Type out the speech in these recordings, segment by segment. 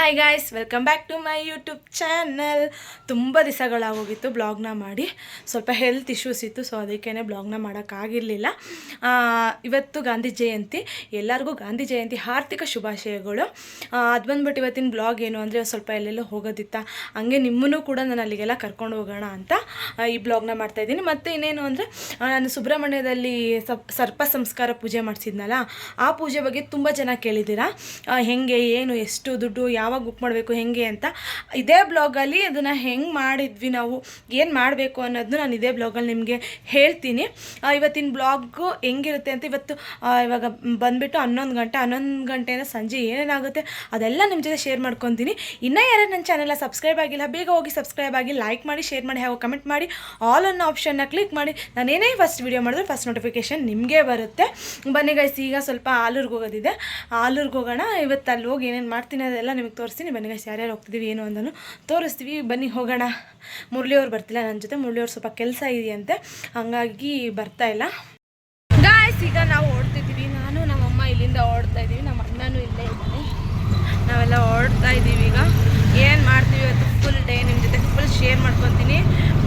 Hi guys welcome back to my YouTube channel ತುಂಬ ದಿವಸಗಳಾಗೋಗಿತ್ತು ಬ್ಲಾಗ್ನ ಮಾಡಿ. ಸ್ವಲ್ಪ ಹೆಲ್ತ್ ಇಶ್ಯೂಸ್ ಇತ್ತು ಸೊ ಅದಕ್ಕೇ ಬ್ಲಾಗ್ನ ಮಾಡೋಕ್ಕಾಗಿರಲಿಲ್ಲ ಇವತ್ತು ಗಾಂಧಿ ಜಯಂತಿ. ಎಲ್ಲರಿಗೂ ಗಾಂಧಿ ಜಯಂತಿ ಆರ್ಥಿಕ ಶುಭಾಶಯಗಳು. ಅದು ಬಂದ್ಬಿಟ್ಟು ಇವತ್ತಿನ ಬ್ಲಾಗ್ ಏನು ಅಂದರೆ ಸ್ವಲ್ಪ ಎಲ್ಲೆಲ್ಲೋ ಹೋಗೋದಿತ್ತ. ಹಂಗೆ ನಿಮ್ಮನ್ನು ಕೂಡ ನಾನು ಅಲ್ಲಿಗೆಲ್ಲ ಕರ್ಕೊಂಡು ಹೋಗೋಣ ಅಂತ ಈ ಬ್ಲಾಗ್ನ ಮಾಡ್ತಾಯಿದ್ದೀನಿ ಮತ್ತು ಇನ್ನೇನು ಅಂದರೆ ನಾನು ಸುಬ್ರಹ್ಮಣ್ಯದಲ್ಲಿ ಸರ್ಪ ಸಂಸ್ಕಾರ ಪೂಜೆ ಮಾಡಿಸಿದ್ನಲ್ಲ, ಆ ಪೂಜೆ ಬಗ್ಗೆ ತುಂಬ ಜನ ಕೇಳಿದ್ದೀರಾ? ಹೆಂಗೆ, ಏನು, ಎಷ್ಟು ದುಡ್ಡು ಯಾವಾಗ ಬುಕ್ ಮಾಡಬೇಕು, ಹೆಂಗೆ ಅಂತ ಇದೇ ಬ್ಲಾಗಲ್ಲಿ ಅದನ್ನು ಹೆಂಗೆ ಮಾಡಿದ್ವಿ ನಾವು, ಏನು ಮಾಡಬೇಕು ಅನ್ನೋದನ್ನು ನಾನು ಇದೇ ಬ್ಲಾಗಲ್ಲಿ ನಿಮಗೆ ಹೇಳ್ತೀನಿ. ಇವತ್ತಿನ ಬ್ಲಾಗು ಹೆಂಗಿರುತ್ತೆ ಅಂತ ಇವತ್ತು ಇವಾಗ ಬಂದುಬಿಟ್ಟು ಹನ್ನೊಂದು ಗಂಟೆ, ಹನ್ನೊಂದು ಗಂಟೆಯಿಂದ ಸಂಜೆ ಏನೇನಾಗುತ್ತೆ ಅದೆಲ್ಲ ನಿಮ್ಮ ಜೊತೆ ಶೇರ್ ಮಾಡ್ಕೊತೀನಿ. ಇನ್ನೂ ಯಾರು ನನ್ನ ಚಾನೆಲ್ನ ಸಬ್ಸ್ಕ್ರೈಬ್ ಆಗಿಲ್ಲ, ಬೇಗ ಹೋಗಿ ಸಬ್ಸ್ಕ್ರೈಬ್ ಆಗಿ ಲೈಕ್ ಮಾಡಿ ಶೇರ್ ಮಾಡಿ, ಹಾಗೂ ಕಮೆಂಟ್ ಮಾಡಿ ಆಲ್ ಅನ್ನೋ ಆಪ್ಷನ್ನ ಕ್ಲಿಕ್ ಮಾಡಿ ನಾನೇನೇ ಫಸ್ಟ್ ವೀಡಿಯೋ ಮಾಡಿದ್ರೆ ಫಸ್ಟ್ ನೋಟಿಫಿಕೇಶನ್ ನಿಮಗೆ ಬರುತ್ತೆ. ಬನ್ನಿ ಗೈಸ್ ಈಗ ಸ್ವಲ್ಪ ಆಲೂರ್ಗೆ ಹೋಗೋದಿದೆ. ಆಲೂರ್ಗೆ ಹೋಗೋಣ ಇವತ್ತು ಅಲ್ಲಿ ಹೋಗಿ ಏನೇನು ಮಾಡ್ತೀನಿ ಅದೆಲ್ಲ ನಿಮಗೆ ತೋರಿಸ್ತೀನಿ. ಬನ್ನಿ ಗೈಸ್ ಯಾರ್ಯಾರು ಹೋಗ್ತಿದ್ದೀವಿ, ಏನು ಅಂದನು ತೋರಿಸ್ತೀವಿ. ಬನ್ನಿ ಹೋಗೋಣ. ಮುರಳಿಯವ್ರು ಬರ್ತಿಲ್ಲ ನನ್ನ ಜೊತೆ. ಮುರಳಿಯವ್ರು ಸ್ವಲ್ಪ ಕೆಲಸ ಇದೆಯಂತೆ. ಹಾಗಾಗಿ ಬರ್ತಾ ಇಲ್ಲ. ಗಾಯ್ಸ್ ಈಗ ನಾವು ಓಡ್ತಿದ್ದೀವಿ. ನಾನು, ನಮ್ಮಮ್ಮ ಇಲ್ಲಿಂದ ಓಡ್ತಾ ಇದ್ದೀವಿ. ನಮ್ಮ ಅಣ್ಣನೂ ಇಲ್ಲೇ ಇದ್ದಾನೆ. ನಾವೆಲ್ಲ ಓಡ್ತಾ ಇದ್ದೀವಿ ಈಗ. ಏನು ಮಾಡ್ತೀವಿ ಇವತ್ತು? ಫುಲ್ ಡೇ ನಿಮ್ಮ ಜೊತೆ. ಫುಲ್ ಶೇರ್ ಮಾಡ್ಕೊತೀನಿ.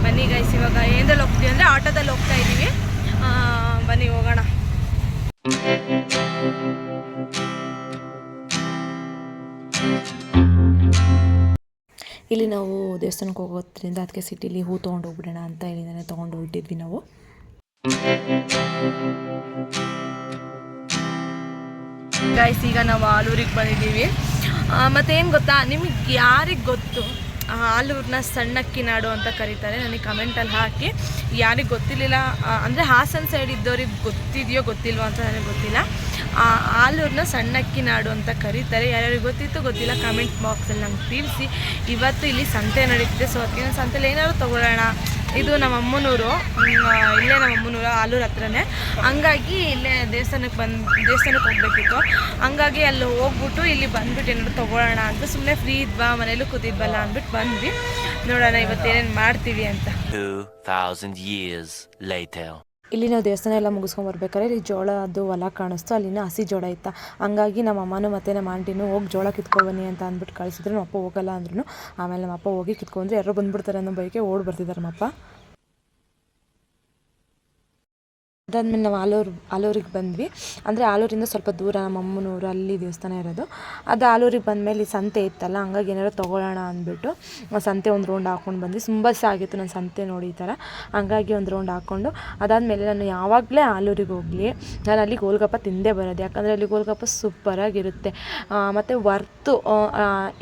ಬನ್ನಿ ಗಾಯ್ಸ್ ಇವಾಗ ಏನ್ರಲ್ಲಿ ಹೋಗ್ತೀವಿ ಅಂದರೆ ಆಟೋದಲ್ಲಿ ಹೋಗ್ತಾ ಇದ್ದೀವಿ. ಬನ್ನಿ ಹೋಗೋಣ. ಇಲ್ಲಿ ನಾವು ದೇವಸ್ಥಾನಕ್ಕೆ ಹೋಗೋದ್ರಿಂದ ಅದಕ್ಕೆ ಸಿಟಿಲಿ ಹೂ ತೊಗೊಂಡು ಹೋಗ್ಬಿಡೋಣ ಅಂತ ಇಲ್ಲಿಂದಲೇ ತೊಗೊಂಡು ಹೊರಟಿದ್ವಿ ನಾವು. ಗೈಸ್ ಈಗ ನಾವು ಆಲೂರಿಗೆ ಬಂದಿದ್ದೀವಿ. ಮತ್ತೇನು ಗೊತ್ತಾ? ನಿಮಗೆ ಯಾರಿಗೆ ಗೊತ್ತು? ಆಲೂರನ್ನ ಸಣ್ಣಕ್ಕಿ ನಾಡು ಅಂತ ಕರೀತಾರೆ. ನನಗೆ ಕಮೆಂಟಲ್ಲಿ ಹಾಕಿ. ಯಾರಿಗೆ ಗೊತ್ತಿರಲಿಲ್ಲ? ಅಂದರೆ ಹಾಸನ ಸೈಡ್ ಇದ್ದವ್ರಿಗೆ ಗೊತ್ತಿದೆಯೋ ಗೊತ್ತಿಲ್ವೋ ಅಂತ ನನಗೆ ಗೊತ್ತಿಲ್ಲ. ಆ ಆಲೂರನ್ನ ಸಣ್ಣಕ್ಕಿ ನಾಡು ಅಂತ ಕರೀತಾರೆ. ಯಾರ್ಯಾರಿಗೆ ಗೊತ್ತಿತ್ತು ಗೊತ್ತಿಲ್ಲ ಕಮೆಂಟ್ ಬಾಕ್ಸಲ್ಲಿ ನಂಗೆ ತಿಳಿಸಿ. ಇವತ್ತು ಇಲ್ಲಿ ಸಂತೆ ನಡೀತಿದೆ. ಸೊ ಅದಕ್ಕೆ ಸಂತೆಲಿ ಏನಾದ್ರು ತೊಗೊಳ್ಳೋಣ. ಇದು ನಮ್ಮ ಅಮ್ಮನೂರು. ಇಲ್ಲೇ ನಮ್ಮ ಅಮ್ಮನೂರು ಆಲೂರು ಹತ್ರನೇ. ಹಂಗಾಗಿ ಇಲ್ಲೇ ದೇವಸ್ಥಾನಕ್ಕೆ ಬಂದು ದೇವಸ್ಥಾನಕ್ಕೆ ಹೋಗ್ಬೇಕಿತ್ತು. ಹಂಗಾಗಿ ಅಲ್ಲಿ ಹೋಗ್ಬಿಟ್ಟು ಇಲ್ಲಿ ಬಂದ್ಬಿಟ್ಟು ಏನಾದ್ರು ತೊಗೊಳ್ಳೋಣ ಅಂತ. ಸುಮ್ಮನೆ ಫ್ರೀ ಇದ್ವಾ ಮನೇಲೂ ಕೂತಿದ್ವಲ್ಲ ಅಂದ್ಬಿಟ್ಟು ಬಂದ್ವಿ. ನೋಡೋಣ ಇವತ್ತೇನೇನು ಮಾಡ್ತೀವಿ ಅಂತ. 2,000 years later. ಇಲ್ಲಿ ನಾವು ದೇವಸ್ಥಾನ ಎಲ್ಲ ಮುಗಿಸ್ಕೊಂಡು ಬರ್ಬೇಕಾದ್ರೆ ಇಲ್ಲಿ ಜೋಳ ಅದು ಹೊಲ ಕಾಣಿಸ್ತು, ಅಲ್ಲಿನ ಹಸಿ ಜೋಳ ಇತ್ತ. ಹಂಗಾಗಿ ನಮ್ಮ ಅಮ್ಮನೂ ಮತ್ತು ನಮ್ಮ ಆಂಟಿನೂ ಹೋಗಿ ಜೋಳ ಕಿತ್ಕೊಬನ್ನಿ ಬನ್ನಿ ಅಂತ ಅಂದ್ಬಿಟ್ಟು ಕಳಿಸಿದ್ರು. ನಮ್ಮ ಅಪ್ಪ ಹೋಗಲ್ಲ ಅಂದ್ರೂ ಆಮೇಲೆ ನಮ್ಮ ಅಪ್ಪ ಹೋಗಿ ಕಿತ್ಕೊಂಡ್ರೆ. ಯಾರೋ ಬಂದ್ಬಿಡ್ತಾರೆ ಅನ್ನೋ ಬೈಕೆ ಓಡಿ ಬರ್ತಿದ್ದಾರೆ ನಮ್ಮ ಅಪ್ಪ ಅದಾದ್ಮೇಲೆ ನಾವು ಆಲೂರು, ಆಲೂರಿಗೆ ಬಂದ್ವಿ. ಅಂದರೆ ಆಲೂರಿಂದ ಸ್ವಲ್ಪ ದೂರ ನಮ್ಮ ಅಮ್ಮನೂರು ಅಲ್ಲಿ ದೇವಸ್ಥಾನ ಇರೋದು. ಅದು ಆಲೂರಿಗೆ ಬಂದಮೇಲೆ ಈ ಸಂತೆ ಇತ್ತಲ್ಲ, ಹಂಗಾಗಿ ಏನಾರು ತೊಗೊಳ್ಳೋಣ ಅಂದ್ಬಿಟ್ಟು ಸಂತೆ ಒಂದು ರೌಂಡ್ ಹಾಕ್ಕೊಂಡು ಬಂದ್ವಿ. ತುಂಬ ದಿವಸ ಆಗಿತ್ತು ನಾನು ಸಂತೆ ನೋಡಿ ಈ ಥರ ಹಂಗಾಗಿ ಒಂದು ರೌಂಡ್ ಹಾಕ್ಕೊಂಡು ಅದಾದಮೇಲೆ ನಾನು ಯಾವಾಗಲೇ ಆಲೂರಿಗೆ ಹೋಗಲಿ, ನಾನು ಅಲ್ಲಿ ಗೋಲ್ಗಪ್ಪ ತಿಂದೇ ಬರೋದು. ಯಾಕಂದರೆ ಅಲ್ಲಿ ಗೋಲ್ಗಪ್ಪ ಸೂಪರಾಗಿರುತ್ತೆ ಮತ್ತು ವರ್ತು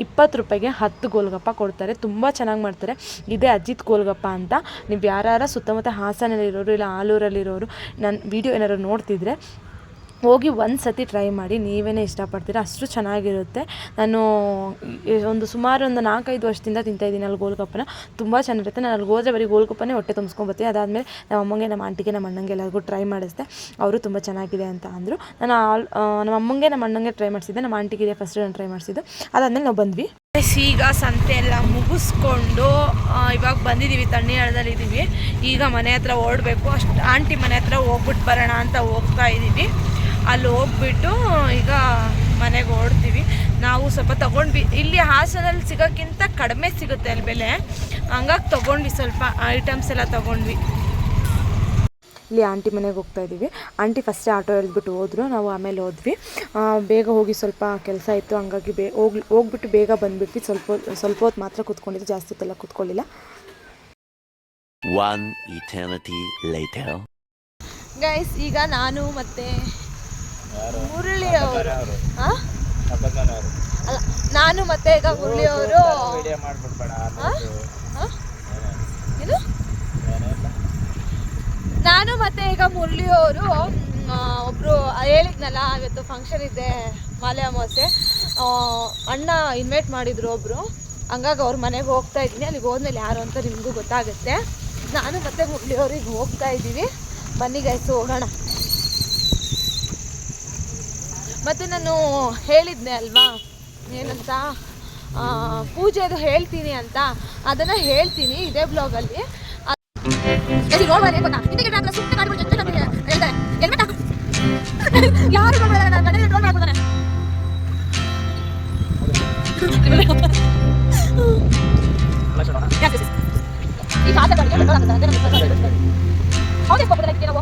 ಇಪ್ಪತ್ತು ರೂಪಾಯಿಗೆ ಹತ್ತು ಗೋಲ್ಗಪ್ಪ ಕೊಡ್ತಾರೆ. ತುಂಬ ಚೆನ್ನಾಗಿ ಮಾಡ್ತಾರೆ. ಇದೇ ಅಜಿತ್ ಗೋಲ್ಗಪ್ಪ ಅಂತ. ನೀವು ಯಾರು ಸುತ್ತಮುತ್ತ ಹಾಸನಲ್ಲಿರೋರು ಇಲ್ಲ ಆಲೂರಲ್ಲಿರೋರು ನನ್ನ ವೀಡಿಯೋ ಏನಾದ್ರು ನೋಡ್ತಿದ್ರೆ, ಹೋಗಿ ಒಂದು ಸತಿ ಟ್ರೈ ಮಾಡಿ ನೀವೇ ಇಷ್ಟಪಡ್ತೀರ, ಅಷ್ಟು ಚೆನ್ನಾಗಿರುತ್ತೆ. ನಾನು ಒಂದು ಸುಮಾರು ಒಂದು ನಾಲ್ಕೈದು ವರ್ಷದಿಂದ ತಿಂತಾಯಿದ್ದೀನಿ ಅಲ್ಲಿ ಗೋಲ್ಗಪ್ಪನ ತುಂಬ ಚೆನ್ನಾಗಿರುತ್ತೆ. ನಾನು ಅಲ್ಲಿ ಹೋದ್ರೆ ಬರೀ ಗೋಲ್ಗಪ್ಪನೇ ಹೊಟ್ಟೆ ತುಂಬಿಸ್ಕೊಂಬರ್ತೀನಿ ಅದಾದಮೇಲೆ ನಮ್ಮ ಅಮ್ಮಂಗೆ, ನಮ್ಮ ಆಂಟಿಗೆ, ನಮ್ಮ ಅಣ್ಣಂಗೆ ಎಲ್ಲರಿಗೂ ಟ್ರೈ ಮಾಡಿಸಿದೆ. ಅವರು ತುಂಬ ಚೆನ್ನಾಗಿದೆ ಅಂತ ಅಂದರು. ನಾನು ಆಲ್ ನಮ್ಮ ಅಮ್ಮಂಗೆ, ನಮ್ಮ ಅಣ್ಣಂಗೆ ಟ್ರೈ ಮಾಡಿಸಿದ್ದೆ. ನಮ್ಮ ಆಂಟಿಗೆ ಫಸ್ಟ್ ನಾನು ಟ್ರೈ ಮಾಡಿಸಿದ್ದು. ಅದಾದಮೇಲೆ ನಾವು ಬಂದ್ವಿ. ಈಗ ಸಂತೆ ಎಲ್ಲ ಮುಗಿಸ್ಕೊಂಡು ಇವಾಗ ಬಂದಿದ್ದೀವಿ ತಣ್ಣೀರದಲ್ಲಿ ಇದ್ದೀವಿ ಈಗ ಮನೆ ಹತ್ರ ಓಡಬೇಕು. ಅಷ್ಟು ಆಂಟಿ ಮನೆ ಹತ್ರ ಹೋಗ್ಬಿಟ್ಟು ಬರೋಣ ಅಂತ ಹೋಗ್ತಾ ಇದ್ದೀವಿ ಅಲ್ಲಿ ಹೋಗ್ಬಿಟ್ಟು, ಈಗ ಮನೆಗೆ ಓಡ್ತೀವಿ. ನಾವು ಸ್ವಲ್ಪ ತೊಗೊಂಡ್ವಿ. ಇಲ್ಲಿ ಹಾಸನಲ್ಲಿ ಸಿಗೋಕ್ಕಿಂತ ಕಡಿಮೆ ಸಿಗುತ್ತೆ ಅಲ್ಲಿ ಬೆಲೆ. ಹಂಗಾಗಿ ತೊಗೊಂಡ್ವಿ ಸ್ವಲ್ಪ ಐಟಮ್ಸ್ ಎಲ್ಲ ತೊಗೊಂಡ್ವಿ. ಇಲ್ಲಿ ಆಂಟಿ ಮನೆಗೆ ಹೋಗ್ತಾ ಇದ್ದೀವಿ. ಆಂಟಿ ಫಸ್ಟೇ ಆಟೋ ಎಳ್ದ್ಬಿಟ್ಟು ಹೋದ್ರು ನಾವು ಆಮೇಲೆ ಹೋದ್ವಿ. ಆ, ಬೇಗ ಹೋಗಿ ಸ್ವಲ್ಪ ಕೆಲಸ ಇತ್ತು ಹಂಗಾಗಿ ಬೇ ಹೋಗಿ ಹೋಗ್ಬಿಟ್ಟು ಬೇಗ ಬಂದ್ಬಿಟ್ವಿ. ಸ್ವಲ್ಪ ಹೊತ್ತು- ಸ್ವಲ್ಪ ಹೊತ್ತು ಮಾತ್ರ ಕೂತ್ಕೊಂಡಿದ್ದು ಜಾಸ್ತಿ ಹೊತ್ತೆಲ್ಲ ಕೂತ್ಕೊಳ್ಳಿಲ್ಲ. One eternity later. ಗೈಸ್ ಈಗ ನಾನು ಮತ್ತೆ ಮುರಳಿ ಅವರು. ಅಲ್ಲ ನಾನು ಮತ್ತೆ ಈಗ ಮುರಳಿ ಅವರು ಏನು ನಾನು ಮತ್ತೆ ಈಗ ಮುರಳಿ ಅವರು ಒಬ್ರು ಹೇಳಿದ್ನಲ್ಲ, ಇವತ್ತು ಫಂಕ್ಷನ್ ಇದೆ ಮಾಲೆ ಅಮಾವಾಸ್ಯೆ. ಅಣ್ಣ ಇನ್ವೈಟ್ ಮಾಡಿದ್ರು ಒಬ್ರು. ಹಂಗಾಗಿ ಅವ್ರ ಮನೆಗೆ ಹೋಗ್ತಾ ಇದ್ದೀನಿ. ಅಲ್ಲಿಗೆ ಹೋದ್ಮೇಲೆ ಯಾರು ಅಂತ ನಿಮಗೂ ಗೊತ್ತಾಗುತ್ತೆ. ನಾನು ಮತ್ತೆ ಮುರಳಿ ಅವ್ರಿಗೆ ಹೋಗ್ತಾ ಇದ್ದೀವಿ. ಬನ್ನಿ ಗೈಸು ಹೋಗೋಣ. ಮತ್ತು ನಾನು ಹೇಳಿದ್ನೆ ಅಲ್ವಾ? ಏನಂತ? ಪೂಜೆದು ಹೇಳ್ತೀನಿ ಅಂತ. ಅದನ್ನು ಹೇಳ್ತೀನಿ ಇದೇ ಬ್ಲಾಗಲ್ಲಿ சரி ரோல் வரவே போட்டா? இந்த கேட்டாங்க சுத்த காடு போட்டு நம்ம எழுத ஹெல்மெட்டா யாரு ரோல் வரல நான் கடல ரோல் வரல ஹவுஸ் போட்டு கேட்டவோ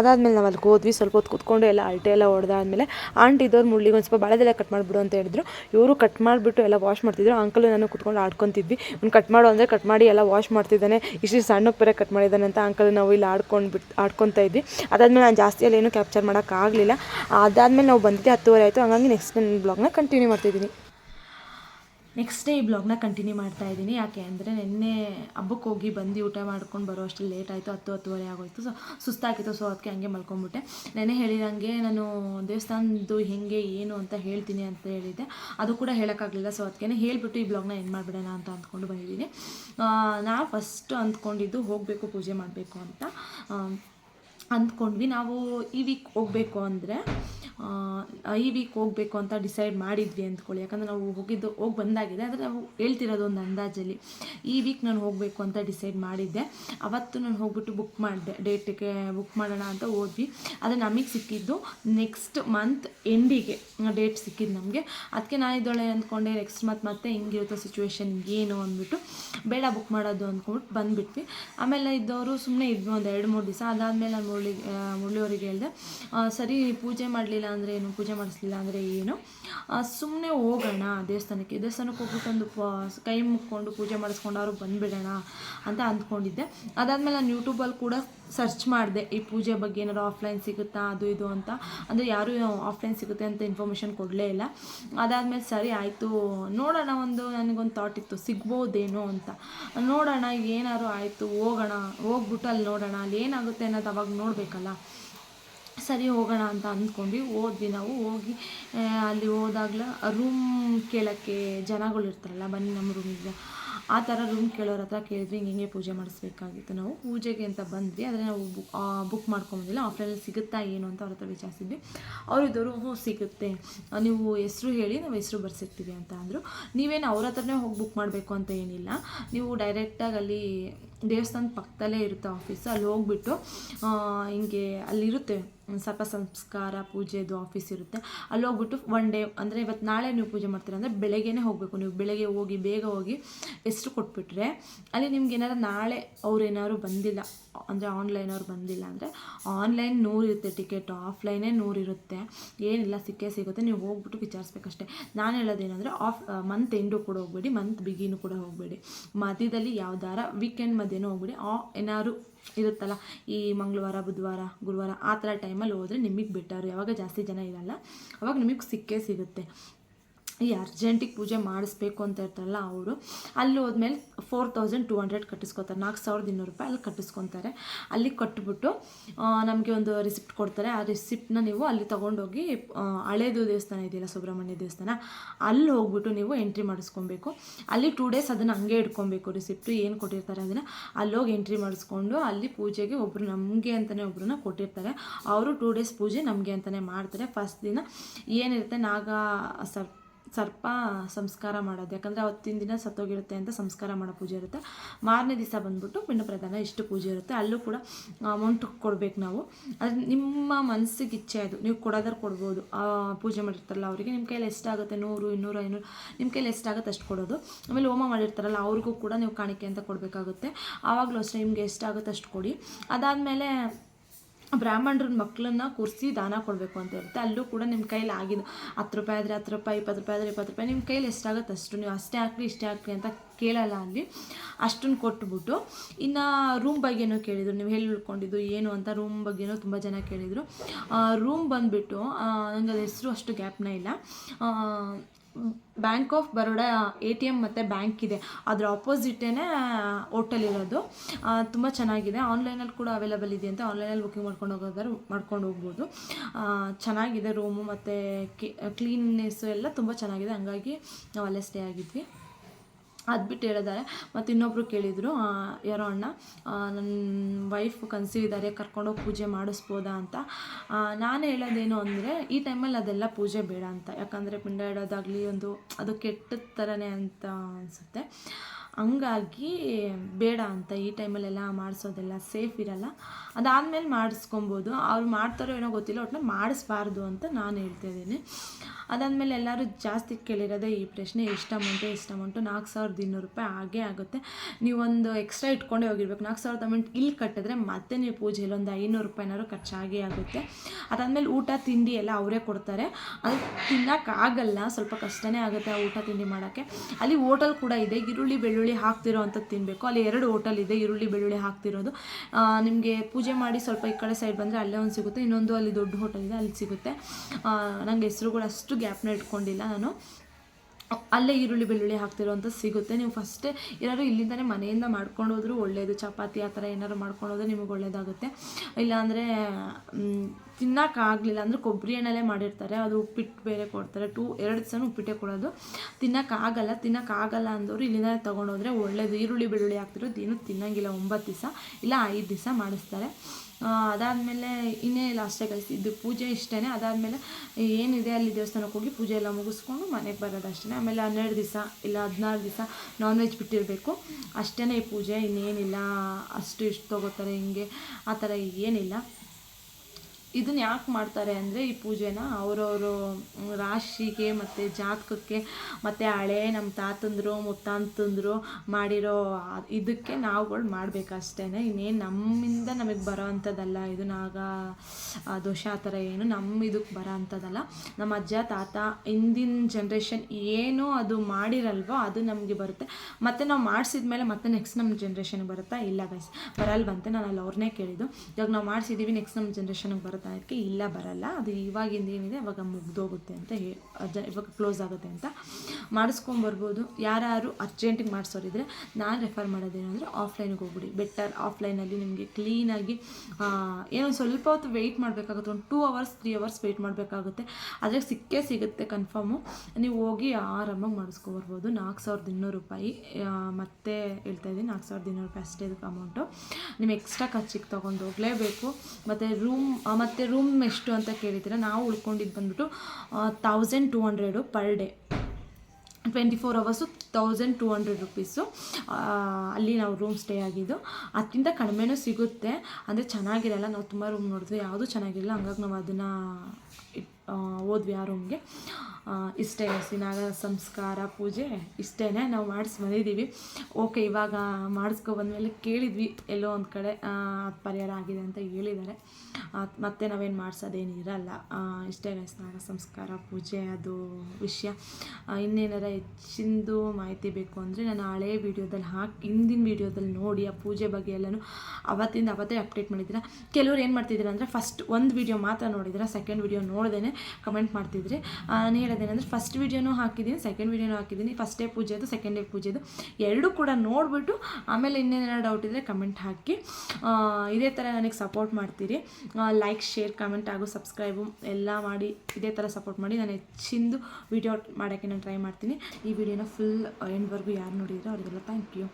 ಅದಾದಮೇಲೆ ನಾವು ಅಲ್ಲಿ ಹೋದ್ವಿ, ಸ್ವಲ್ಪ ಹೊತ್ತು ಕುತ್ಕೊಂಡು ಎಲ್ಲ ಅಲ್ಟೆ ಎಲ್ಲ ಹೊಡೆದಾದ್ಮೇಲೆ ಆಂಟಿ ಇದ್ದವ್ರು ಮುಳ್ಳಿಗೆ ಒಂದು ಸ್ವಲ್ಪ ಬಳೆದೆಲ್ಲ ಕಟ್ ಮಾಡಿಬಿಡು ಅಂತ ಹೇಳಿದ್ರು. ಇವರು ಕಟ್ ಮಾಡಿಬಿಟ್ಟು ಎಲ್ಲ ವಾಶ್ ಮಾಡ್ತಿದ್ರು. ಅಂಕಲು ನಾನು ಕುತ್ಕೊಂಡು ಆಡ್ಕೊತಿದ್ವಿ. ಅವ್ನು ಕಟ್ ಮಾಡು ಅಂದರೆ ಕಟ್ ಮಾಡಿ ಎಲ್ಲ ವಾಶ್ ಮಾಡ್ತಿದ್ದಾನೆ. ಇಷ್ಟು ಸಣ್ಣಕ್ಕೆ ಬೇರೆ ಕಟ್ ಮಾಡಿದ್ದಾನೆ ಅಂತ ಅಂಕಲ್ ನಾವು ಇಲ್ಲಿ ಆಡ್ಕೊಂಡು ಬಿಟ್ಟು ಆಡ್ಕೊತಾ ಇದ್ವಿ. ಅದಾದಮೇಲೆ ನಾನು ಜಾಸ್ತಿ ಅಲ್ಲಿ ಏನೂ ಕ್ಯಾಪ್ಚರ್ ಮಾಡೋಕ್ಕಾಗಲಿಲ್ಲ ಅದಾದಮೇಲೆ ನಾವು ಬಂದಿದ್ದೆ ಹತ್ತುವರೆ ಆಯಿತು. ಹಂಗಾಗಿ ನೆಕ್ಸ್ಟ್ ನನ್ನ ಬ್ಲಾಗ್ನ ಕಂಟಿನ್ಯೂ ಮಾಡ್ತಿದ್ದೀನಿ. ನೆಕ್ಸ್ಟ್ ಡೇ ಈ ಬ್ಲಾಗ್ನ ಕಂಟಿನ್ಯೂ ಮಾಡ್ತಾ ಇದ್ದೀನಿ. ಯಾಕೆ ಅಂದರೆ ನಿನ್ನೆ ಹಬ್ಬಕ್ಕೆ ಹೋಗಿ ಬಂದು ಊಟ ಮಾಡ್ಕೊಂಡು ಬರೋ ಅಷ್ಟು ಲೇಟ್ ಆಯಿತು, ಹತ್ತು ಹತ್ತುವರೆ ಆಗೋಯ್ತು. ಸೊ ಸುಸ್ತಾಗಿತ್ತು. ಸೊ ಅದಕ್ಕೆ ಹಂಗೆ ಮಲ್ಕೊಂಡ್ಬಿಟ್ಟೆ ನೆನ್ನೆ ಹೇಳಿದಂಗೆ ನಾನು ದೇವಸ್ಥಾನದ್ದು ಹೆಂಗೆ, ಏನು ಅಂತ ಹೇಳ್ತೀನಿ ಅಂತ ಹೇಳಿದ್ದೆ. ಅದು ಕೂಡ ಹೇಳೋಕ್ಕಾಗಲಿಲ್ಲ. ಸೊ ಅದಕ್ಕೆ ಹೇಳಿಬಿಟ್ಟು ಈ ಬ್ಲಾಗ್ನ ಏನು ಮಾಡಿಬಿಡೋಣ ಅಂತ ಅಂದ್ಕೊಂಡು ಬಂದಿದ್ದೀನಿ. ನಾ ಫಸ್ಟ್ ಅಂದ್ಕೊಂಡಿದ್ದು ಹೋಗಬೇಕು, ಪೂಜೆ ಮಾಡಬೇಕು ಅಂತ. ಅಂದ್ಕೊಂಡ್ವಿ. ನಾವು ಈ ವೀಕ್ ಹೋಗಬೇಕು ಅಂದರೆ ಈ ವೀಕ್ ಹೋಗಬೇಕು ಅಂತ ಡಿಸೈಡ್ ಮಾಡಿದ್ವಿ ಅಂದ್ಕೊಳ್ಳಿ. ಯಾಕಂದರೆ ನಾವು ಹೋಗಿದ್ದು, ಹೋಗಿ ಬಂದಾಗಿದೆ. ಆದರೆ ನಾವು ಹೇಳ್ತಿರೋದು ಒಂದು ಅಂದಾಜಲ್ಲಿ. ಈ ವೀಕ್ ನಾನು ಹೋಗಬೇಕು ಅಂತ ಡಿಸೈಡ್ ಮಾಡಿದ್ದೆ. ಅವತ್ತು ನಾನು ಹೋಗ್ಬಿಟ್ಟು ಬುಕ್ ಮಾಡಿದೆ ಡೇಟಿಗೆ ಬುಕ್ ಮಾಡೋಣ ಅಂತ ಹೋದ್ವಿ. ಆದರೆ ನಮಗೆ ಸಿಕ್ಕಿದ್ದು ನೆಕ್ಸ್ಟ್ ಮಂತ್ ಎಂಡಿಗೆ ಡೇಟ್ ಸಿಕ್ಕಿದ್ದು ನಮಗೆ. ಅದಕ್ಕೆ ನಾನು ಇದೊಳೆ ಅಂದ್ಕೊಂಡೆ ನೆಕ್ಸ್ಟ್ ಮಂತ್ ಮತ್ತೆ ಹಿಂಗಿರುತ್ತೋ ಸಿಚುವೇಶನ್ ಏನು ಅಂದ್ಬಿಟ್ಟು ಬೇಡ ಬುಕ್ ಮಾಡೋದು ಅಂದ್ಕೊಂಡ್ಬಿಟ್ಟು ಬಂದುಬಿಟ್ವಿ. ಆಮೇಲೆ ಇದ್ದವರು ಸುಮ್ಮನೆ ಇದ್ವಿ ಒಂದು ಎರಡು ಮೂರು ದಿವಸ. ಅದಾದಮೇಲೆ ನಾನು ಮುರಳಿ ಮುರಳಿಯವರಿಗೆ ಹೇಳಿದೆ ಸರಿ ಪೂಜೆ ಮಾಡಲಿಲ್ಲ ಅಂದರೆ ಏನು, ಪೂಜೆ ಮಾಡಿಸ್ಲಿಲ್ಲ ಅಂದರೆ ಏನು? ಸುಮ್ಮನೆ ಹೋಗೋಣ ದೇವಸ್ಥಾನಕ್ಕೆ. ದೇವಸ್ಥಾನಕ್ಕೆ ಹೋಗ್ಬಿಟ್ಟು ಒಂದು ಕೈ ಮುಕ್ಕೊಂಡು ಪೂಜೆ ಮಾಡಿಸ್ಕೊಂಡು ಅವ್ರು ಬಂದುಬಿಡೋಣ ಅಂತ ಅಂದ್ಕೊಂಡಿದ್ದೆ. ಅದಾದಮೇಲೆ ನಾನು ಯೂಟ್ಯೂಬಲ್ಲಿ ಕೂಡ ಸರ್ಚ್ ಮಾಡಿದೆ, ಈ ಪೂಜೆ ಬಗ್ಗೆ ಏನಾದ್ರು ಆಫ್ಲೈನ್ ಸಿಗುತ್ತಾ, ಅದು ಇದು ಅಂತ. ಅಂದರೆ ಯಾರೂ ಆಫ್ಲೈನ್ ಸಿಗುತ್ತೆ ಅಂತ ಇನ್ಫಾರ್ಮೇಷನ್ ಕೊಡಲೇ ಇಲ್ಲ. ಅದಾದಮೇಲೆ ಸರಿ ಆಯಿತು, ನೋಡೋಣ ಒಂದು, ನನಗೊಂದು ಥಾಟ್ ಇತ್ತು, ಸಿಗ್ಬೋದೇನೋ ಅಂತ. ನೋಡೋಣ, ಏನಾದ್ರು ಆಯಿತು, ಹೋಗೋಣ, ಹೋಗ್ಬಿಟ್ಟು ಅಲ್ಲಿ ನೋಡೋಣ, ಅಲ್ಲಿ ಏನಾಗುತ್ತೆ ಅನ್ನೋದು ಅವಾಗ ನೋಡಬೇಕಲ್ಲ. ಸರಿ ಹೋಗೋಣ ಅಂತ ಅಂದ್ಕೊಂಡು ಹೋದ್ವಿ ನಾವು, ಹೋಗಿ ಅಲ್ಲಿ ಹೋದಾಗ್ಲ ರೂಮ್ ಕೇಳೋಕ್ಕೆ ಜನಗಳು ಇರ್ತಾರಲ್ಲ, ಬನ್ನಿ ನಮ್ಮ ರೂಮಿಗೆ ಆ ಥರ ರೂಮ್ ಕೇಳೋರ ಹತ್ರ ಕೇಳಿದ್ವಿ, ಹಿಂಗೆ ಹಿಂಗೆ ಪೂಜೆ ಮಾಡಿಸ್ಬೇಕಾಗಿತ್ತು. ನಾವು ಪೂಜೆಗೆ ಅಂತ ಬಂದ್ವಿ. ಆದರೆ ನಾವು ಬುಕ್ ಮಾಡ್ಕೊಂಬಂದಿಲ್ಲ ಆಫ್ಲೈನಲ್ಲಿ ಸಿಗುತ್ತಾ ಏನು ಅಂತ ಅವ್ರ ಹತ್ರ ವಿಚಾರಿಸಿದ್ವಿ. ಅವರು ಇದ್ದವರು, ಹ್ಞೂ, ಸಿಗುತ್ತೆ. ನೀವು ಹೆಸರು ಹೇಳಿ, ನಾವು ಹೆಸರು ಬರ್ಸಿರ್ತೀವಿ ಅಂತ ಅಂದರು. ನೀವೇನು ಅವ್ರ ಹತ್ರನೇ ಹೋಗಿ ಬುಕ್ ಮಾಡಬೇಕು ಅಂತ ಏನಿಲ್ಲ. ನೀವು ಡೈರೆಕ್ಟಾಗಿ ಅಲ್ಲಿ ದೇವಸ್ಥಾನದ ಪಕ್ಕದಲ್ಲೇ ಇರುತ್ತೆ ಆಫೀಸ್ ಅಲ್ಲಿ ಹೋಗ್ಬಿಟ್ಟು ಹಿಂಗೆ ಅಲ್ಲಿರುತ್ತೆ ಸರ್ಪ ಸಂಸ್ಕಾರ ಪೂಜೆದು ಆಫೀಸ್ ಇರುತ್ತೆ. ಅಲ್ಲಿ ಹೋಗ್ಬಿಟ್ಟು ಒನ್ ಡೇ ಅಂದರೆ ಇವತ್ತು ನಾಳೆ ನೀವು ಪೂಜೆ ಮಾಡ್ತೀರ ಅಂದರೆ ಬೆಳಗ್ಗೆನೇ ಹೋಗಬೇಕು. ನೀವು ಬೆಳಗ್ಗೆ ಹೋಗಿ, ಬೇಗ ಹೋಗಿ ಹೆಸ್ರು ಕೊಟ್ಬಿಟ್ರೆ ಅಲ್ಲಿ ನಿಮ್ಗೆ ಏನಾರು ನಾಳೆ ಅವ್ರೇನಾದ್ರು ಬಂದಿಲ್ಲ, ಅಂದರೆ ಆನ್ಲೈನ್ ಅವ್ರು ಬಂದಿಲ್ಲ ಅಂದರೆ ಆನ್ಲೈನ್ ನೂರಿರುತ್ತೆ ಟಿಕೆಟ್ ಆಫ್ಲೈನೇ ನೂರಿರುತ್ತೆ ಏನಿಲ್ಲ, ಸಿಕ್ಕೇ ಸಿಗುತ್ತೆ. ನೀವು ಹೋಗ್ಬಿಟ್ಟು ವಿಚಾರಿಸ್ಬೇಕಷ್ಟೇ. ನಾನು ಹೇಳೋದೇನೆಂದರೆ ಆಫ್ ಮಂತ್ ಎಂಡು ಕೂಡ ಹೋಗ್ಬೇಡಿ ಮಂತ್ ಬಿಗಿನೂ ಕೂಡ ಹೋಗಬೇಡಿ. ಮಧ್ಯದಲ್ಲಿ ಯಾವ್ದಾರ ವೀಕೆಂಡ್ ಮಧ್ಯನೂ ಹೋಗ್ಬೇಡಿ. ಆ, ಏನಾದ್ರು ಇರುತ್ತಲ್ಲ? ಈ ಮಂಗಳವಾರ, ಬುಧವಾರ, ಗುರುವಾರ ಆ ಥರ ಟೈಮಲ್ಲಿ ಹೋದರೆ ನಿಮಗೆ ಬೆಟರ್ ಯಾವಾಗ ಜಾಸ್ತಿ ಜನ ಇರಲ್ಲ. ಅವಾಗ ನಿಮಗೆ ಸಿಕ್ಕೇ ಸಿಗುತ್ತೆ. ಈ ಅರ್ಜೆಂಟಿಗೆ ಪೂಜೆ ಮಾಡಿಸ್ಬೇಕು ಅಂತ ಇರ್ತಾರಲ್ಲ ಅವರು, ಅಲ್ಲಿ ಹೋದ್ಮೇಲೆ ಫೋರ್ ತೌಸಂಡ್ ಟೂ ಹಂಡ್ರೆಡ್ ಕಟ್ಟಿಸ್ಕೊತಾರೆ. ನಾಲ್ಕು ಸಾವಿರದ ಇನ್ನೂರು ರೂಪಾಯಿ ಅಲ್ಲಿ ಕಟ್ಟಿಸ್ಕೊತಾರೆ. ಅಲ್ಲಿ ಕಟ್ಬಿಟ್ಟು ನಮಗೆ ಒಂದು ರಿಸಿಪ್ಟ್ ಕೊಡ್ತಾರೆ. ಆ ರಿಸಿಪ್ಟನ್ನ ನೀವು ಅಲ್ಲಿ ತೊಗೊಂಡೋಗಿ ಹಳೇದು ದೇವಸ್ಥಾನ ಇದೆಯಲ್ಲ ಸುಬ್ರಹ್ಮಣ್ಯ ದೇವಸ್ಥಾನ, ಅಲ್ಲಿ ಹೋಗ್ಬಿಟ್ಟು ನೀವು ಎಂಟ್ರಿ ಮಾಡಿಸ್ಕೊಬೇಕು. ಅಲ್ಲಿ ಟೂ ಡೇಸ್ ಅದನ್ನು ಹಂಗೆ ಇಟ್ಕೊಬೇಕು ರಿಸಿಪ್ಟು ಏನು ಕೊಟ್ಟಿರ್ತಾರೆ ಅದನ್ನು. ಅಲ್ಲಿ ಹೋಗಿ ಎಂಟ್ರಿ ಮಾಡಿಸ್ಕೊಂಡು, ಅಲ್ಲಿ ಪೂಜೆಗೆ ಒಬ್ಬರು ನಮಗೆ ಅಂತಲೇ ಒಬ್ಬರನ್ನ ಕೊಟ್ಟಿರ್ತಾರೆ. ಅವರು ಟೂ ಡೇಸ್ ಪೂಜೆ ನಮಗೆ ಅಂತಲೇ ಮಾಡ್ತಾರೆ. ಫಸ್ಟ್ ದಿನ ಏನಿರುತ್ತೆ ನಾಗ ಸರ್ ಸರ್ಪ ಸಂಸ್ಕಾರ ಮಾಡೋದು. ಯಾಕಂದರೆ ಅವತ್ತಿನ ದಿನ ಸತ್ತೋಗಿರುತ್ತೆ ಅಂತ ಸಂಸ್ಕಾರ ಮಾಡೋ ಪೂಜೆ ಇರುತ್ತೆ. ಮಾರನೇ ದಿವಸ ಬಂದ್ಬಿಟ್ಟು ಪಿಂಡ ಪ್ರಧಾನ ಇಷ್ಟು ಪೂಜೆ ಇರುತ್ತೆ. ಅಲ್ಲೂ ಕೂಡ ಅಮೌಂಟ್ ಕೊಡ್ಬೇಕು ನಾವು. ಅದು ನಿಮ್ಮ ಮನಸ್ಸಿಗೆ ಇಚ್ಛೆ ಅದು. ನೀವು ಕೊಡೋದಾರು ಕೊಡ್ಬೋದು. ಪೂಜೆ ಮಾಡಿರ್ತಾರಲ್ಲ ಅವರಿಗೆ. ನಿಮ್ಮ ಕೈಯಲ್ಲಿ ಎಷ್ಟಾಗುತ್ತೆ ನೂರು, ಇನ್ನೂರು, ಐನೂರು. ನಿಮ್ಮ ಕೈಯಲ್ಲಿ ಎಷ್ಟಾಗುತ್ತೆ ಅಷ್ಟು ಕೊಡೋದು. ಆಮೇಲೆ ಹೋಮ ಮಾಡಿರ್ತಾರಲ್ಲ, ಅವ್ರಿಗೂ ಕೂಡ ನೀವು ಕಾಣಿಕೆ ಅಂತ ಕೊಡಬೇಕಾಗುತ್ತೆ. ಆವಾಗಲೂ ಅಷ್ಟೇ, ನಿಮ್ಗೆ ಎಷ್ಟಾಗುತ್ತೆ ಅಷ್ಟು ಕೊಡಿ. ಅದಾದಮೇಲೆ ಬ್ರಾಹ್ಮಣರ ಮಕ್ಕಳನ್ನ ಕೂರಿಸಿ ದಾನ ಕೊಡಬೇಕು ಅಂತ ಇರುತ್ತೆ. ಅಲ್ಲೂ ಕೂಡ ನಿಮ್ಮ ಕೈಲಿ ಆಗಿದ್ದು, ಹತ್ತು ರೂಪಾಯಿ ಆದರೆ ಹತ್ತು ರೂಪಾಯಿ, ಇಪ್ಪತ್ತು ರೂಪಾಯಿ ಆದರೆ ಇಪ್ಪತ್ತು ರೂಪಾಯಿ ನಿಮ್ಮ ಕೈಲಿ ಎಷ್ಟಾಗುತ್ತೆ ಅಷ್ಟು ನೀವು ಅಷ್ಟೇ ಹಾಕ್ರಿ ಇಷ್ಟೇ ಹಾಕ್ರಿ ಅಂತ ಕೇಳಲ್ಲ ಅಲ್ಲಿ. ಅಷ್ಟನ್ನು ಕೊಟ್ಬಿಟ್ಟು, ಇನ್ನು ರೂಮ್ ಬಗ್ಗೆನೂ ಕೇಳಿದರು. ನೀವು ಎಲ್ಲಿ ಉಳ್ಕೊಂಡಿದ್ದು ಏನು ಅಂತ ರೂಮ್ ಬಗ್ಗೆನೂ ತುಂಬ ಜನ ಕೇಳಿದರು. ರೂಮ್ ಬಂದುಬಿಟ್ಟು ನನಗೆ ಹೆಸರು ಅಷ್ಟು ಗ್ಯಾಪ್ನ ಇಲ್ಲ. Bank of Baroda A T M ಮತ್ತು ಬ್ಯಾಂಕ್ ಇದೆ. ಅದರ ಆಪೋಸಿಟೇ ಹೋಟೆಲ್ ಇರೋದು. ತುಂಬ ಚೆನ್ನಾಗಿದೆ. ಆನ್ಲೈನಲ್ಲಿ ಕೂಡ ಅವೈಲಬಲ್ ಇದೆ ಅಂತ ಆನ್ಲೈನಲ್ಲಿ ಬುಕ್ಕಿಂಗ್ ಮಾಡ್ಕೊಂಡು ಹೋಗೋದಾದ್ರೆ ಮಾಡ್ಕೊಂಡು ಹೋಗ್ಬೋದು. ಚೆನ್ನಾಗಿದೆ ರೂಮು ಮತ್ತು ಕ್ಲೀನ್ನೆಸ್ಸು ಎಲ್ಲ ತುಂಬ ಚೆನ್ನಾಗಿದೆ. ಹಂಗಾಗಿ ನಾವು ಅಲ್ಲೇ ಸ್ಟೇ ಆಗಿದ್ವಿ. ಅದು ಬಿಟ್ಟು ಹೇಳಿದ್ದಾರೆ. ಮತ್ತು ಇನ್ನೊಬ್ಬರು ಕೇಳಿದರು ಯಾರೋ ಅಣ್ಣ ನನ್ನ ವೈಫ್ ಕನ್ಸೀವ್ ಇದ್ದಾರೆ ಕರ್ಕೊಂಡೋಗಿ ಪೂಜೆ ಮಾಡಿಸ್ಬೋದಾ ಅಂತ. ನಾನು ಹೇಳೋದೇನು ಅಂದರೆ, ಈ ಟೈಮಲ್ಲಿ ಅದೆಲ್ಲ ಪೂಜೆ ಬೇಡ ಅಂತ. ಯಾಕಂದರೆ, ಪಿಂಡ ಇಡೋದಾಗಲಿ ಒಂದು ಅದು ಕೆಟ್ಟ ಥರನೇ ಅಂತ ಅನಿಸುತ್ತೆ. ಹಂಗಾಗಿ ಬೇಡ ಅಂತ ಈ ಟೈಮಲ್ಲೆಲ್ಲ ಮಾಡಿಸೋದೆಲ್ಲ ಸೇಫ್ ಇರಲ್ಲ. ಅದಾದಮೇಲೆ ಮಾಡಿಸ್ಕೊಬೋದು. ಅವ್ರು ಮಾಡ್ತಾರೋ ಏನೋ ಗೊತ್ತಿಲ್ಲ ಒಟ್ಟಿನಲ್ಲಿ ಮಾಡಿಸ್ಬಾರ್ದು ಅಂತ ನಾನು ಹೇಳ್ತಾ ಇದ್ದೀನಿ. ಅದಾದಮೇಲೆ ಎಲ್ಲರೂ ಜಾಸ್ತಿ ಕೇಳಿರೋದೇ ಈ ಪ್ರಶ್ನೆ ಎಷ್ಟು ಅಮೌಂಟು ಎಷ್ಟು ಅಮೌಂಟು ನಾಲ್ಕು ಸಾವಿರದ ಇನ್ನೂರು ರೂಪಾಯಿ ಆಗೇ ಆಗುತ್ತೆ. ನೀವೊಂದು ಎಕ್ಸ್ಟ್ರಾ ಇಟ್ಕೊಂಡೇ ಹೋಗಿರ್ಬೇಕು. ನಾಲ್ಕು ಸಾವಿರದ ಅಮೌಂಟ್ ಇಲ್ಲಿ ಕಟ್ಟಿದ್ರೆ ಮತ್ತೆ ನೀವು ಪೂಜೆಯಲ್ಲಿ ಒಂದು ಐನೂರು ರೂಪಾಯಿನಾದ್ರು ಖರ್ಚಾಗೇ ಆಗುತ್ತೆ. ಅದಾದಮೇಲೆ ಊಟ, ತಿಂಡಿ ಎಲ್ಲ ಅವರೇ ಕೊಡ್ತಾರೆ. ಅದು ತಿನ್ನೋಕ್ಕಾಗಲ್ಲ, ಸ್ವಲ್ಪ ಕಷ್ಟನೇ ಆಗುತ್ತೆ ಆ ಊಟ, ತಿಂಡಿ ಮಾಡೋಕ್ಕೆ. ಅಲ್ಲಿ ಹೋಟೆಲ್ ಕೂಡ ಇದೆ, ಈರುಳ್ಳಿ, ಬೆಳ್ಳುಳ್ಳಿ ಹಾಕ್ತಿರೋ ಅಂಥದ್ದು ತಿನ್ನಬೇಕು ಅಲ್ಲಿ ಎರಡು ಹೋಟೆಲ್ ಇದೆ, ಈರುಳ್ಳಿ, ಬೆಳ್ಳುಳ್ಳಿ ಹಾಕ್ತಿರೋದು. ನಿಮಗೆ ಪೂಜೆ ಮಾಡಿ ಸ್ವಲ್ಪ ಈ ಕಡೆ ಸೈಡ್ ಬಂದರೆ ಅಲ್ಲೇ ಒಂದು ಸಿಗುತ್ತೆ, ಇನ್ನೊಂದು ಅಲ್ಲಿ ದೊಡ್ಡ ಹೋಟೆಲ್ ಇದೆ, ಅಲ್ಲಿ ಸಿಗುತ್ತೆ. ನನಗೆ ಹೆಸರುಗಳು ಅಷ್ಟು ಗ್ಯಾಪ್ನ ಇಟ್ಕೊಂಡಿಲ್ಲ ನಾನು. ಅಲ್ಲೇ ಈರುಳ್ಳಿ, ಬೆಳ್ಳುಳ್ಳಿ ಹಾಕ್ತಿರೋವಂಥ ಸಿಗುತ್ತೆ. ನೀವು ಫಸ್ಟೇ ಏನಾದ್ರು ಇಲ್ಲಿಂದನೇ ಮನೆಯಿಂದ ಮಾಡ್ಕೊಂಡು ಹೋದ್ರೂ ಒಳ್ಳೆಯದು ಚಪಾತಿ ಆ ಥರ ಏನಾದ್ರು ಮಾಡ್ಕೊಂಡು ಹೋದ್ರೆ ನಿಮಗೆ ಒಳ್ಳೆಯದಾಗುತ್ತೆ ಇಲ್ಲಾಂದರೆ ತಿನ್ನೋಕ್ಕಾಗಲಿಲ್ಲ ಅಂದರೆ ಕೊಬ್ಬರಿ ಎಣ್ಣೆಲೇ ಮಾಡಿರ್ತಾರೆ, ಅದು ಉಪ್ಪಿಟ್ಟು ಬೇರೆ ಕೊಡ್ತಾರೆ. ಟೂ, ಎರಡು ದಿವಸ ಉಪ್ಪಿಟ್ಟೆ ಕೊಡೋದು. ತಿನ್ನೋಕ್ಕಾಗಲ್ಲ ತಿನ್ನೋಕ್ಕಾಗಲ್ಲ ಅಂದವರು ಇಲ್ಲಿಂದ ತೊಗೊಂಡೋದ್ರೆ ಒಳ್ಳೇದು. ಈರುಳ್ಳಿ, ಬೆಳ್ಳುಳ್ಳಿ ಹಾಕ್ತಿರೋದು, ಏನೂ ತಿನ್ನಂಗಿಲ್ಲ. ಒಂಬತ್ತು ದಿವಸ, ಇಲ್ಲ ಐದು ದಿವಸ ಮಾಡಿಸ್ತಾರೆ. ಅದಾದಮೇಲೆ ಇನ್ನೇ ಅಷ್ಟೇ ಕಳಿಸಿ ಇದು ಪೂಜೆ ಇಷ್ಟೇ ಅದಾದಮೇಲೆ ಏನಿದೆ ಅಲ್ಲಿ ದೇವಸ್ಥಾನಕ್ಕೆ ಹೋಗಿ ಪೂಜೆ ಎಲ್ಲ ಮುಗಿಸ್ಕೊಂಡು ಮನೆಗೆ ಬರೋದು ಅಷ್ಟೇ ಆಮೇಲೆ ಹನ್ನೆರಡು ದಿವಸ ಇಲ್ಲ ಹದಿನಾರು ದಿವಸ ನಾನ್ ವೆಜ್ ಬಿಟ್ಟಿರಬೇಕು. ಅಷ್ಟೇ ಈ ಪೂಜೆ, ಇನ್ನೇನಿಲ್ಲ. ಅಷ್ಟು ಇಷ್ಟು ತೊಗೋತಾರೆ, ಹಿಂಗೆ, ಆ ಥರ ಏನಿಲ್ಲ. ಇದನ್ನ ಯಾಕೆ ಮಾಡ್ತಾರೆ ಅಂದರೆ ಈ ಪೂಜೆನ ಅವರವರು ರಾಶಿಗೆ ಮತ್ತು ಜಾತಕಕ್ಕೆ ಮತ್ತು ಹಳೆ ನಮ್ಮ ತಾತಂದರು, ಮುತ್ತಾಂತಂದರು ಮಾಡಿರೋ ಇದಕ್ಕೆ ನಾವುಗಳು ಮಾಡಬೇಕಷ್ಟೇ ಇನ್ನೇನು ನಮ್ಮಿಂದ ನಮಗೆ ಬರೋ ಅಂಥದ್ದಲ್ಲ ಇದು ನಾಗ ದೋಷ ಆ ಥರ ಏನು ನಮ್ಮ ಇದಕ್ಕೆ ಬರೋ ಅಂಥದ್ದಲ್ಲ ನಮ್ಮ ಅಜ್ಜ, ತಾತ ಹಿಂದಿನ ಜನ್ರೇಷನ್ ಏನು ಅದು ಮಾಡಿರಲ್ವೋ ಅದು ನಮಗೆ ಬರುತ್ತೆ. ಮತ್ತು ನಾವು ಮಾಡಿಸಿದ್ಮೇಲೆ ಮತ್ತೆ ನೆಕ್ಸ್ಟ್ ನಮ್ಮ ಜನ್ರೇಷನ್ಗೆ ಬರುತ್ತಾ? ಇಲ್ಲ ಗೈಸ್ ಬರಲ್ವಂತೆ. ನಾನು ಅಲ್ಲಿ ಅವ್ರನ್ನೇ ಕೇಳಿದ್ದು. ಇವಾಗ ನಾವು ಮಾಡಿಸಿದ್ದೀವಿ ನೆಕ್ಸ್ಟ್ ನಮ್ಮ ಜನ್ರೇಷನ್ಗೆ ಬರುತ್ತಾ? ಅದಕ್ಕೆ ಇಲ್ಲ, ಬರಲ್ಲ. ಅದು ಇವಾಗಿಂದ ಏನಿದೆ, ಅವಾಗ ಮುಗ್ದೋಗುತ್ತೆ ಅಂತ ಹೇ ಇವಾಗ ಕ್ಲೋಸ್ ಆಗುತ್ತೆ ಅಂತ ಮಾಡಿಸ್ಕೊಂಬರ್ಬೋದು ಯಾರು ಅರ್ಜೆಂಟಿಗೆ ಮಾಡಿಸೋರಿದ್ರೆ ನಾನು ರೆಫರ್ ಮಾಡೋದೇನು ಅಂದರೆ ಆಫ್ಲೈನಿಗೆ ಹೋಗ್ಬಿಡಿ. ಬೆಟರ್ ಆಫ್ಲೈನಲ್ಲಿ ನಿಮಗೆ ಕ್ಲೀನಾಗಿ ಏನೋ ಸ್ವಲ್ಪ ಹೊತ್ತು ವೆಯ್ಟ್ ಮಾಡಬೇಕಾಗುತ್ತೆ. ಒಂದು two hours three hours wait ಮಾಡಬೇಕಾಗುತ್ತೆ. ಆದರೆ ಸಿಕ್ಕೇ ಸಿಗುತ್ತೆ ಕನ್ಫರ್ಮು ನೀವು ಹೋಗಿ ಆರಾಮಾಗಿ ಮಾಡಿಸ್ಕೊಬರ್ಬೋದು ನಾಲ್ಕು ಸಾವಿರದ ಇನ್ನೂರು ರೂಪಾಯಿ ಮತ್ತೆ ಹೇಳ್ತಾ ಇದ್ದೀನಿ ನಾಲ್ಕು ಸಾವಿರದ ಇನ್ನೂರು ರೂಪಾಯಿ ಅಷ್ಟೇ ಇದಕ್ಕೆ ಅಮೌಂಟು ನಿಮ್ಮ ಎಕ್ಸ್ಟ್ರಾ ಖರ್ಚಿಗೆ ತೊಗೊಂಡು ಹೋಗಲೇಬೇಕು. ಮತ್ತು ರೂಮ್ ಮತ್ತು ರೂಮ್ ಎಷ್ಟು ಅಂತ ಕೇಳಿದ್ದೀರ? ನಾವು ಉಳ್ಕೊಂಡಿದ್ದು ಬಂದ್ಬಿಟ್ಟು thousand two hundred per day twenty four hours thousand two hundred rupees ಅಲ್ಲಿ ನಾವು ರೂಮ್ ಸ್ಟೇ ಆಗಿದ್ದು. ಅದಕ್ಕಿಂತ ಕಡಿಮೆನೂ ಸಿಗುತ್ತೆ. ಅಂದರೆ ಚೆನ್ನಾಗಿರಲ್ಲ ನಾವು ತುಂಬ ರೂಮ್ ನೋಡಿದ್ವಿ. ಯಾವುದೂ ಚೆನ್ನಾಗಿರಲ್ಲ ಹಂಗಾಗಿ ನಾವು ಅದನ್ನು ಹೋದ್ವಿ ಆ ರೂಮ್ಗೆ ಇಷ್ಟೇ ಸಿನಾಗ ಸಂಸ್ಕಾರ, ಪೂಜೆ ಇಷ್ಟೇ ನಾವು ಮಾಡಿಸಿ ಬಂದಿದ್ದೀವಿ ಓಕೆ ಇವಾಗ ಮಾಡಿಸ್ಕೊ ಬಂದಮೇಲೆ ಕೇಳಿದ್ವಿ, ಎಲ್ಲೋ ಒಂದು ಕಡೆ ಪರಿಹಾರ ಆಗಿದೆ ಅಂತ ಹೇಳಿದ್ದಾರೆ ಮತ್ತೆ ನಾವೇನು ಮಾಡಿಸೋದೇನು ಇರಲ್ಲ. ಇಷ್ಟೇ ಸ್ನಾನ ಸಂಸ್ಕಾರ, ಪೂಜೆ, ಅದು ವಿಷಯ. ಇನ್ನೇನಾರ ಹೆಚ್ಚಿಂದು ಮಾಹಿತಿ ಬೇಕು ಅಂದರೆ ನಾನು ಹಳೆ ವೀಡಿಯೋದಲ್ಲಿ ಹಾಕಿ, ಹಿಂದಿನ ವೀಡಿಯೋದಲ್ಲಿ ನೋಡಿ, ಆ ಪೂಜೆ ಬಗ್ಗೆ ಎಲ್ಲನೂ ಅವತ್ತಿಂದ ಅವತ್ತೇ ಅಪ್ಡೇಟ್ ಮಾಡಿದ್ದೀರಾ. ಕೆಲವ್ರು ಏನು ಮಾಡ್ತಿದ್ದೀರಾ ಅಂದರೆ ಫಸ್ಟ್ ಒಂದು ವೀಡಿಯೋ ಮಾತ್ರ ನೋಡಿದ್ರೆ ಸೆಕೆಂಡ್ ವೀಡಿಯೋ ನೋಡ್ದೇ ಕಮೆಂಟ್ ಮಾಡ್ತಿದ್ರಿ. ನಾನು ಹೇಳೋದೇನೆಂದರೆ ಫಸ್ಟ್ ವೀಡಿಯೋನೂ ಹಾಕಿದ್ದೀನಿ ಸೆಕೆಂಡ್ ವೀಡಿಯೋನೂ ಹಾಕಿದ್ದೀನಿ ಫಸ್ಟ್ ಡೇ ಪೂಜೆದು ಸೆಕೆಂಡ್ ಡೇ ಪೂಜೆದು. ಎರಡೂ ಕೂಡ ನೋಡಿಬಿಟ್ಟು, ಆಮೇಲೆ ಇನ್ನೇನಾರು ಡೌಟ್ ಇದ್ದರೆ ಕಮೆಂಟ್ ಹಾಕಿ. ಇದೇ ಥರ ನನಗೆ ಸಪೋರ್ಟ್ ಮಾಡ್ತೀರಿ. ಲೈಕ್ ಶೇರ್ ಕಮೆಂಟ್ ಹಾಗೂ ಸಬ್ಸ್ಕ್ರೈಬು ಎಲ್ಲ ಮಾಡಿ, ಇದೇ ಥರ ಸಪೋರ್ಟ್ ಮಾಡಿ ನಾನು ಹೆಚ್ಚಿಂದು ವೀಡಿಯೋ ಮಾಡೋಕ್ಕೆ ನಾನು ಟ್ರೈ ಮಾಡ್ತೀನಿ. ಈ ವಿಡಿಯೋನ ಫುಲ್ ಎಂಡ್ವರೆಗೂ ಯಾರು ನೋಡಿದ್ರು ಅವರಿಗೆಲ್ಲ ಥ್ಯಾಂಕ್ ಯು